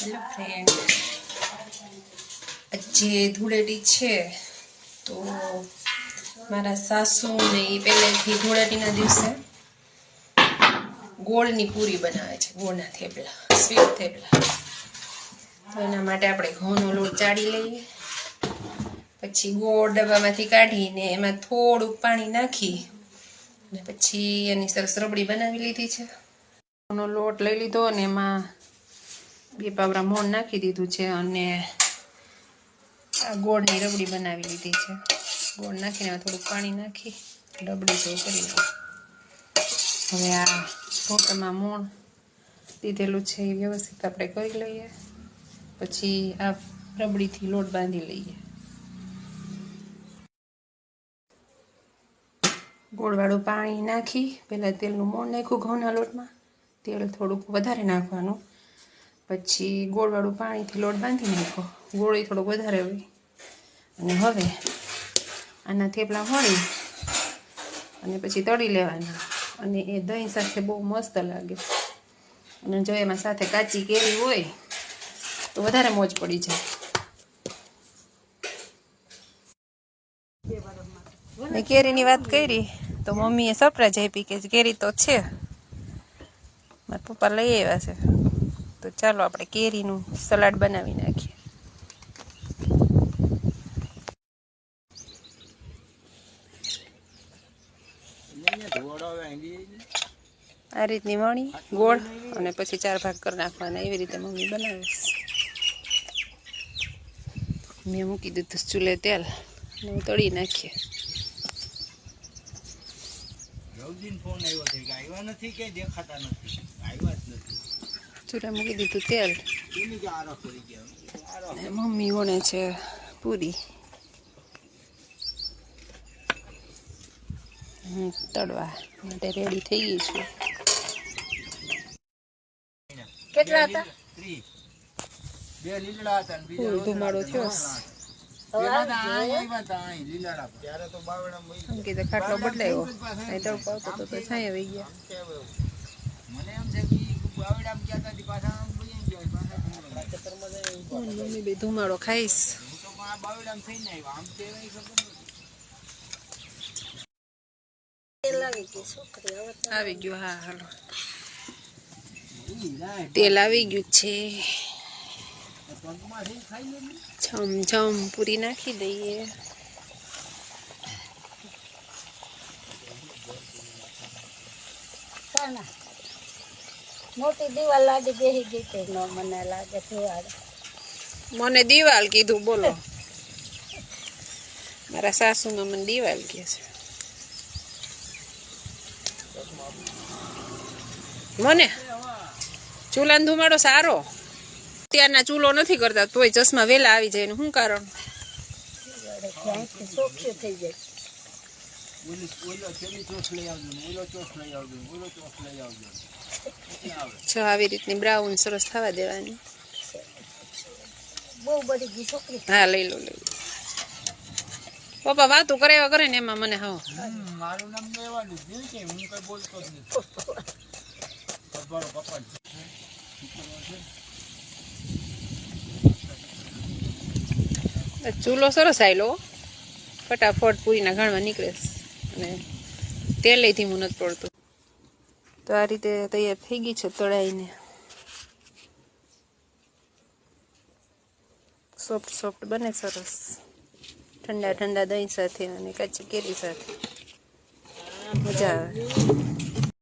Hello friend જે ધૂળેટી છે, તો મારા સાસુ ને એ પહેલેથી ધૂળેટીના દિવસે ગોળની પૂરી બનાવે છે, ગોળના થેપલા, સ્વીટ થેપલા. તો એના માટે આપણે ઘઉંનો લોટ ચાળી લઈએ. પછી ગોળ ડબ્બામાંથી કાઢીને એમાં થોડુંક પાણી નાખી અને પછી એની સરસ રબડી બનાવી લીધી છે. ઘઉંનો લોટ લઈ લીધો અને એમાં બે પાવડા મોણ નાખી દીધું છે અને આ ગોળની રબડી બનાવી લીધી છે. ગોળ નાખીને થોડું પાણી નાખી, રબડી જેવું કરી નાખું હવે આ લોટમાં મોણ દીધેલું છે એ વ્યવસ્થિત આપણે કરી લઈએ. પછી આ રબડીથી લોટ બાંધી લઈએ. ગોળવાળું પાણી નાખી, પહેલાં તેલનું મોણ નાખ્યું ઘઉંના લોટમાં. તેલ થોડુંક વધારે નાખવાનું. પછી ગોળવાળું પાણીથી લોટ બાંધી નાખ્યો ગોળી થોડોક વધારે હોય. અને હવે આના થેપલા વળી અને પછી તળી લેવાના. અને એ દહીં સાથે બહુ મસ્ત લાગે. અને જો એમાં સાથે કાચી કેરી હોય, તો વધારે મોજ પડી જાય. મેં કેરીની વાત કરી, તો મમ્મીએ સરપ્રાઈઝ આપી કે કેરી તો છે. મારા પપ્પા લઈ આવ્યા છે. ચાલો આપણે કેરીનું સલાડ બનાવી નાખીએ. આ રીતની વણી, ગોળ અને પછી ચાર ભાગ કરી નાખવાના. એવી રીતે મમ્મી બનાવે મેં મૂકી દીધું ચૂલે તેલ અને તળી નાખીએ. ફોન આવ્યો છે આવ્યા નથી કે દેખાતા નથી? આવ્યા જ નથી. ચૂલે મૂકી દીધું તેલ. મમ્મી વણે છે પૂરી. હું તળવા માટે રેડી થઈ ગઈ છું. કેટલા હતા? બે લીલડા હતા ધુમાડો થયો ખાટલો બદલાયો. તો છાંય આવી ગયા. મને એમ છે કે ઈ બાવડામાં ગયા હતા તે પાછા આમ વહી ગયા પાછા ધુમાડા. મમ્મી બે ધુમાડો ખાઈશ આવી ગયું, હા, હાલો. તેલ આવી ગયું છે. છમ પૂરી નાખી દઈએ. મોટી દિવાલ લાગે બેસી ગઈ તે મને લાગે દિવાલ મને દિવાલ કીધું બોલો મારા સાસુમાં મને દિવાલ કહે છે મને ચૂલાનો ધુમાડો સારો અત્યારના ચૂલો નથી કરતા તોય ચશ્મા વેલા આવી જાય શું કારણ આવી રીતની બ્રાઉન સરસ થવા દેવાની બહુ બધી છોકરી હા લઈ લો લઈ લો. પપ્પા વાતું કરે એવા કરે ને એમાં મને હા મારું નામ લેવાનું જ નહીં હું કઈ બોલતો જ નથી. પપ્પાનો પપ્પા ચૂલો સરસ આવેલો ફટાફટ પૂરીના ઘાણમાં નીકળે અને તેલ ધીમું નથી પડતું તો આ રીતે તૈયાર થઈ ગઈ છે તળાઈને. સોફ્ટ સોફ્ટ બને સરસ. ઠંડા ઠંડા દહીં સાથે અને કાચી કેરી સાથે. મજા આવે.